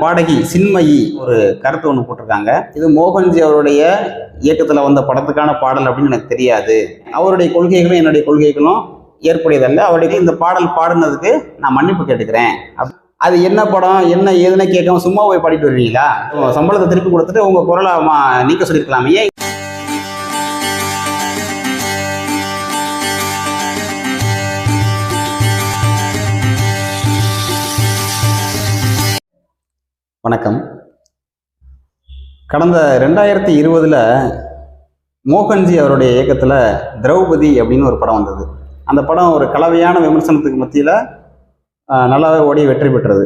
பாடகி சின்மயி ஒரு கருத்து ஒன்று போட்டிருக்காங்க. இது மோகன்ஜி அவருடைய இயக்கத்தில் வந்த படத்துக்கான பாடல் அப்படின்னு எனக்கு தெரியாது. அவருடைய கொள்கைகளும் என்னுடைய கொள்கைகளும் ஏற்புடையதல்ல. அவருடைய இந்த பாடல் பாடினதுக்கு நான் மன்னிப்பு கேட்டுக்கிறேன். அது என்ன படம் என்ன ஏதுன்னு கேட்காம சும்மா போய் பாடிட்டு வருவீங்களா? சம்பளத்தை திருப்பி கொடுத்துட்டு உங்கள் குரலை மா- நீக்க சொல்லியிருக்கலாமே. வணக்கம். கடந்த ரெண்டாயிரத்தி இருபதில் மோகன்ஜி அவருடைய இயக்கத்தில் திரௌபதி அப்படின்னு ஒரு படம் வந்தது. அந்த படம் ஒரு கலவையான விமர்சனத்துக்கு மத்தியில் நல்லாவே ஓடி வெற்றி பெற்றது.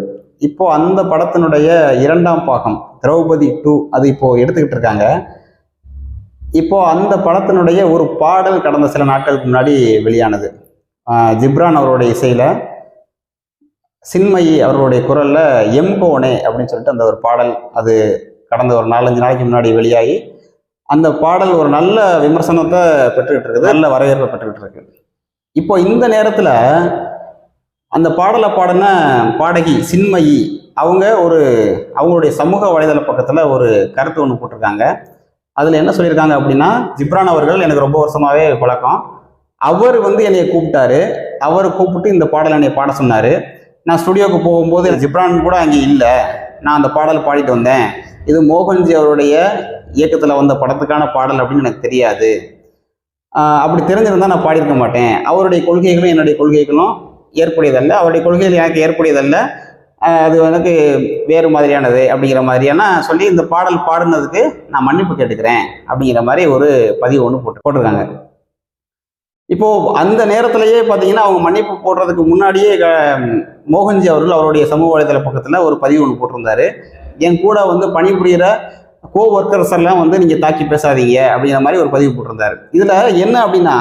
இப்போ அந்த படத்தினுடைய இரண்டாம் பாகம் திரௌபதி டூ அது இப்போது எடுத்துக்கிட்டு இருக்காங்க. இப்போது அந்த படத்தினுடைய ஒரு பாடல் கடந்த சில நாட்களுக்கு முன்னாடி வெளியானது. ஜிப்ரான் அவருடைய இசையில் சின்மயி அவர்களுடைய குரலில் எம்கோனே அப்படின்னு சொல்லிட்டு அந்த ஒரு பாடல் அது கடந்த ஒரு நாலஞ்சு நாளைக்கு முன்னாடி வெளியாகி அந்த பாடல் ஒரு நல்ல விமர்சனத்தை பெற்றுக்கிட்டு இருக்குது நல்ல வரவேற்பை பெற்றுக்கிட்டு இருக்கு. இப்போ இந்த நேரத்தில் அந்த பாடலை பாடின பாடகி சின்மயி அவங்க ஒரு அவங்களுடைய சமூக வலைதள பக்கத்தில் ஒரு கருத்து ஒன்று போட்டிருக்காங்க. அதில் என்ன சொல்லியிருக்காங்க அப்படின்னா ஜிப்ரான் அவர்கள் எனக்கு ரொம்ப வருஷமாகவே பழக்கம். அவர் வந்து என்னை கூப்பிட்டாரு. அவர் கூப்பிட்டு இந்த பாடலை என்னை பாட சொன்னார். நான் ஸ்டுடியோவுக்கு போகும்போது ஜிப்ரான் கூட அங்கே இல்லை. நான் அந்த பாடல் பாடிட்டு வந்தேன். இது மோகன்ஜி அவருடைய இயக்கத்தில் வந்த படத்துக்கான பாடல் அப்படின்னு எனக்கு தெரியாது. அப்படி தெரிஞ்சிருந்தால் நான் பாடியிருக்க மாட்டேன். அவருடைய கொள்கைகளும் என்னுடைய கொள்கைகளும் ஏற்புடையதல்ல. அவருடைய கொள்கைகள் எனக்கு ஏற்புடையதல்ல. அது எனக்கு வேறு மாதிரியானது அப்படிங்கிற மாதிரியான சொல்லி இந்த பாடல் பாடுனதுக்கு நான் மன்னிப்பு கேட்டுக்கிறேன் அப்படிங்கிற மாதிரி ஒரு பதிவு ஒன்று போட்டு போட்டிருக்காங்க. இப்போ அந்த நேரத்திலேயே பார்த்தீங்கன்னா அவங்க மன்னிப்பு போடுறதுக்கு முன்னாடியே மோகன்ஜி அவர்கள் அவருடைய சமூக வலைதள பக்கத்தில் ஒரு பதிவு ஒன்று போட்டிருந்தாரு. என் கூட வந்து பணிபுரியிற கோ ஒர்க்கர்ஸ் எல்லாம் வந்து நீங்கள் தாக்கி பேசாதீங்க அப்படிங்கிற மாதிரி ஒரு பதிவு போட்டிருந்தாரு. இதில் என்ன அப்படின்னா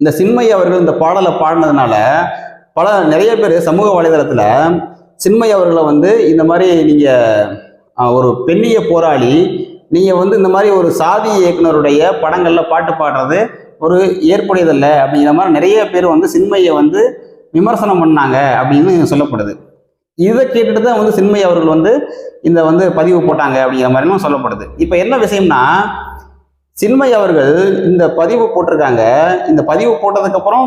இந்த சின்மை அவர்கள் இந்த பாடலை பாடினதுனால பல நிறைய பேர் சமூக வலைதளத்தில் சின்மை அவர்களை வந்து இந்த மாதிரி நீங்கள் ஒரு பெண்ணிய போராளி நீங்கள் வந்து இந்த மாதிரி ஒரு சாதி இயக்குனருடைய படங்களில் பாட்டு பாடுறது ஒரு ஏற்புடையதல்ல அப்படிங்கிற மாதிரி நிறைய பேர் வந்து சின்மையை வந்து விமர்சனம் பண்ணாங்க அப்படின்னு சொல்லப்படுது. இதை கேட்டுட்டு தான் வந்து சின்மை அவர்கள் வந்து இந்த வந்து பதிவு போட்டாங்க அப்படிங்கிற மாதிரிலாம் சொல்லப்படுது. இப்போ என்ன விஷயம்னா சின்மை அவர்கள் இந்த பதிவு போட்டிருக்காங்க. இந்த பதிவு போட்டதுக்கப்புறம்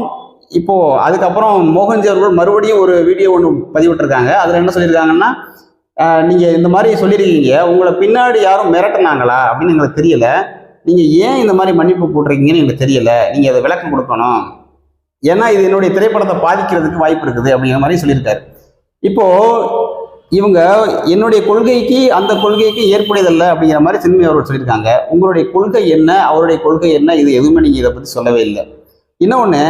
இப்போ அதுக்கப்புறம் மோகன்ஜி அவர்கள் மறுபடியும் ஒரு வீடியோ ஒன்று பதிவிட்டிருக்காங்க. அதில் என்ன சொல்லியிருக்காங்கன்னா நீங்கள் இந்த மாதிரி சொல்லியிருக்கீங்க. உங்களை பின்னாடி யாரும் மிரட்டினாங்களா? அப்படின்னு எங்களுக்கு தெரியல. நீங்கள் ஏன் இந்த மாதிரி மன்னிப்பு போட்டிருக்கீங்கன்னு எனக்கு தெரியல. நீங்கள் அதை விளக்கம் கொடுக்கணும். ஏன்னா இது என்னுடைய திரைப்படத்தை பாதிக்கிறதுக்கு வாய்ப்பு இருக்குது அப்படிங்கிற மாதிரி சொல்லியிருக்காரு. இப்போ இவங்க என்னுடைய கொள்கைக்கு அந்த கொள்கைக்கு ஏற்புடையதல்ல அப்படிங்கிற மாதிரி சின்மை அவர்கள் சொல்லியிருக்காங்க. உங்களுடைய கொள்கை என்ன? அவருடைய கொள்கை என்ன? இது எதுவுமே நீங்கள் இதை பற்றி சொல்லவே இல்லை. இன்னொன்று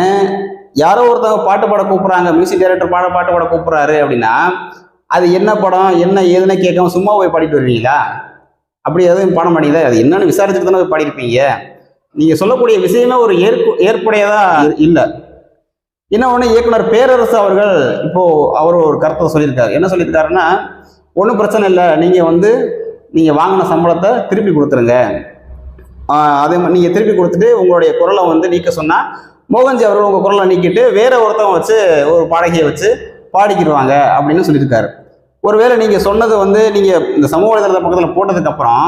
யாரோ ஒருத்தவங்க பாட்டு பாட கூப்பிட்றாங்க மியூசிக் டைரக்டர் பாட பாட்டு பாட கூப்பிட்றாரு அப்படின்னா அது என்ன படம் என்ன ஏதுன்னு கேட்காம சும்மா போய் பாடிட்டு வருவீங்களா? அப்படி எதுவும் பாட மாட்டீங்களா அது என்னன்னு விசாரிச்சுட்டு தானே பாடியிருப்பீங்க. நீங்க சொல்லக்கூடிய விஷயமே ஒரு ஏற்பு ஏற்புடையதா இல்லை. என்ன ஒன்று இயக்குனர் பேரரசு அவர்கள் இப்போ அவர் ஒரு கருத்தை சொல்லியிருக்காரு. என்ன சொல்லியிருக்காருன்னா ஒன்றும் பிரச்சனை இல்லை. நீங்கள் வந்து நீங்கள் வாங்கின சம்பளத்தை திருப்பி கொடுத்துருங்க. அதே மாதிரி நீங்கள் திருப்பி கொடுத்துட்டு உங்களுடைய குரலை வந்து நீக்க சொன்னால் மோகன்ஜி அவர்கள் உங்கள் குரலை நீக்கிட்டு வேற ஒருத்தவங்க வச்சு ஒரு பாடகியை வச்சு பாடிக்கிடுவாங்க. அப்படின்னு சொல்லியிருக்காரு. ஒருவேளை நீங்கள் சொன்னது வந்து நீங்கள் இந்த சமூக வலைதள பக்கத்தில் போட்டதுக்கப்புறம்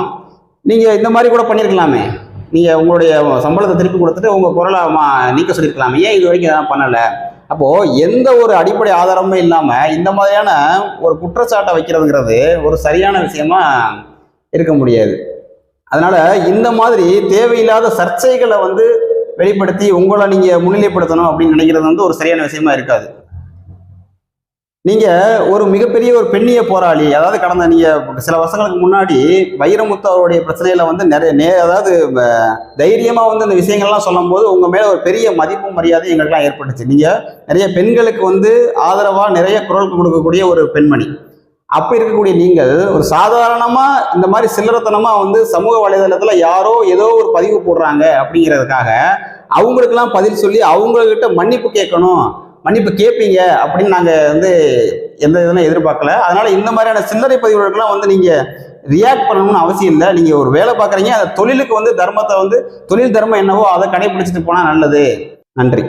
நீங்கள் இந்த மாதிரி கூட பண்ணியிருக்கலாமே நீங்கள் உங்களுடைய சம்பளத்தை திருப்பி கொடுத்துட்டு உங்கள் குரலை மா நீக்க சொல்லியிருக்கலாமே ஏன் இது வரைக்கும் எதாவது பண்ணலை? அப்போது எந்த ஒரு அடிப்படை ஆதாரமும் இல்லாமல் இந்த மாதிரியான ஒரு குற்றச்சாட்டை வைக்கிறதுங்கிறது ஒரு சரியான விஷயமா இருக்க முடியாது. அதனால் இந்த மாதிரி தேவையில்லாத சர்ச்சைகளை வந்து வெளிப்படுத்தி உங்களை நீங்கள் முன்னிலைப்படுத்தணும் அப்படின்னு நினைக்கிறது வந்து ஒரு சரியான விஷயமா இருக்காது. நீங்க ஒரு மிகப்பெரிய ஒரு பெண்ணிய போராளி அதாவது கடந்த நீங்க சில வருஷங்களுக்கு முன்னாடி வைரமுத்து அவருடைய பிரச்சனையில வந்து நிறைய நே அதாவது தைரியமா வந்து இந்த விஷயங்கள்லாம் சொல்லும்போது உங்க மேல ஒரு பெரிய மதிப்பு மரியாதை எங்களுக்கெல்லாம் ஏற்பட்டுச்சு. நீங்க நிறைய பெண்களுக்கு வந்து ஆதரவா நிறைய குரல் கொடுக்கக்கூடிய ஒரு பெண்மணி. அப்ப இருக்கக்கூடிய நீங்கள் ஒரு சாதாரணமா இந்த மாதிரி சில்லறத்தனமா வந்து சமூக வலைதளத்துல யாரோ ஏதோ ஒரு பதிவு போடுறாங்க அப்படிங்கிறதுக்காக அவங்களுக்கெல்லாம் பதில் சொல்லி அவங்கக்கிட்ட மன்னிப்பு கேட்கணும். மன்னிப்பு கேட்பீங்க அப்படின்னு நாங்கள் வந்து எந்த இதெல்லாம் எதிர்பார்க்கல. அதனால் இந்த மாதிரியான சில்லறை பதிவுகளுக்கெல்லாம் வந்து நீங்கள் ரியாக்ட் பண்ணணும்னு அவசியம் இல்லை. நீங்கள் ஒரு வேலை பார்க்குறீங்க அந்த தொழிலுக்கு வந்து தர்மத்தை வந்து தொழில் தர்மம் என்னவோ அதை கடைபிடிச்சிட்டு போனால் நல்லது. நன்றி.